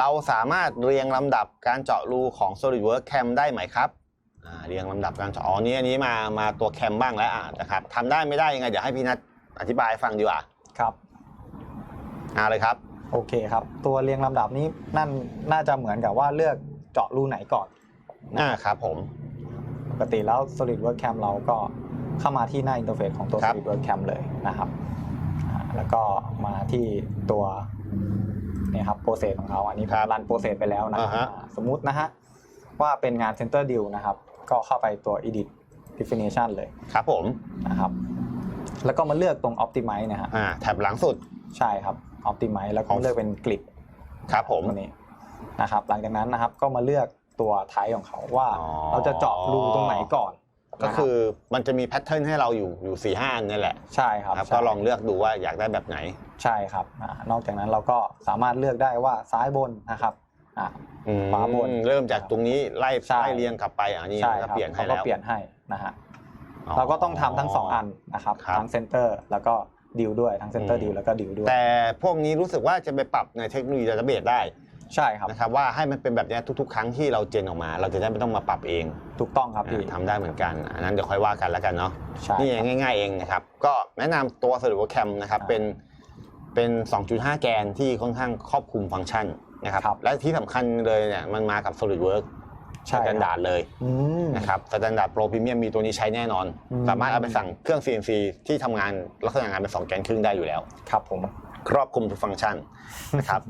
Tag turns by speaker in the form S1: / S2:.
S1: เราสามารถเรียงลำดับการเจาะรูของ SolidWorks Cam ได้ไหมครับอ่าเรียงลำดับการเจาะอ๋อนี่อันนี้มามาตัวแคมบ้างแล้วอะนะครับทำได้ไม่ได้ยังไงเดี๋ยวให้พี่นัทอธิบายให้ฟังดีกว่า
S2: ครับ
S1: อ่าเลยครับ
S2: โอเคครับ ตัวเรียงลำดับนี้นั่นน่าจะเหมือนกับว่าเลือกเจาะรูไหนก่อน
S1: อ่าครับผม
S2: ปกติแล้ว SolidWorks Cam เราก็เข้ามาที่หน้าอินเทอร์เฟซของตัว
S1: ครับ
S2: SolidWorks Cam เลยนะครับอ่าแล้วก็มาที่ตัว เนี่ยครับโปรเซสของเขาอันนี้ผมรันโปรเซสไปแล้วนะ
S1: อ่าฮะ
S2: อ่าสมมุตินะฮะว่าเป็นงาน Center Deal นะครับ ก็เข้าไปตัว Edit Definition เลย
S1: ครับผม
S2: นะครับแล้วก็มาเลือกตรง Optimize นะฮะ
S1: อ่าแถบหลังสุด
S2: ใช่ครับ Optimize แล้วก็เลือกเป็นกริด
S1: ครับผม
S2: ตัวนี้นะครับ หลังจากนั้นนะครับก็มาเลือกตัวไทป์ของเขาว่า
S1: อ๋อ
S2: เราจะเจาะรูตรงไหนก่อน
S1: ก็
S2: นะรับ
S1: คือมันจะมีแพทเทิร์นให้เราอยู่อยู่สี่ห้าอันนี่แหละ
S2: ใช่ครับ
S1: ครับ
S2: ใช่
S1: ก็ลองเลือกดูว่าอยากได้แบบไหน
S2: ใช่ครับอ่านอกจากนั้นเราก็สามารถเลือกได้ว่าซ้ายบนนะครับอ่า
S1: อืม
S2: ขวาบน
S1: เริ่มจากตรงนี้ไล่
S2: ใช่
S1: ไล่เรียงกลับไปอันนี้
S2: ใช่
S1: ก็
S2: ครับ
S1: เปลี่ยนให้
S2: เขาก็
S1: แล้ว
S2: เปลี่ยนให้นะฮะเราก็ต้องทำทั้งสองอันนะครับ
S1: ครับ
S2: ทั้งเซนเตอร์แล้วก็ดิวด้วยทั้งเซนเตอร์ดิวแล้วก็ดิวด้วย
S1: แต่พวกนี้รู้สึกว่าจะไปปรับในเทคโนโลยีดัตเตอร์เบสได้
S2: ใช่ครับ
S1: นะครับว่าให้มันเป็นแบบเนี้ยทุกๆ ครั้งที่เราเจนออกมา เราจะได้ไม่ต้องมาปรับเอง
S2: ถูกต้องครับพี่
S1: อ่าทำได้เหมือนกันอันนั้นเดี๋ยวค่อยว่ากันแล้วกันเนาะ
S2: ใช่
S1: นี่
S2: ครับ
S1: ง่าย ๆเองนะครับ ก็แนะนำตัว SolidWorks Cam นะครับ
S2: อ่า
S1: เป็นเป็น 2.5 แกนที่ค่อนข้างครอบคลุมฟังก์ชันนะครับ
S2: ครับ
S1: และที่สำคัญเลยเนี่ยมันมากับ SolidWorks
S2: ใช่
S1: ส
S2: ครับ
S1: แตนดาร์ดเลย
S2: อืม
S1: นะครับสแตนดาร์ดโปรพรีเมียมมีตัวนี้ใช้แน่นอน
S2: อืม
S1: สามารถเอาไปสั่งเครื่อง CNC ที่ทำงานลักษณะงานเป็น 2 แกนครึ่งได้อยู่แล้ว
S2: ครับผม
S1: ครอบคลุมทุกฟังก์ชันนะครับ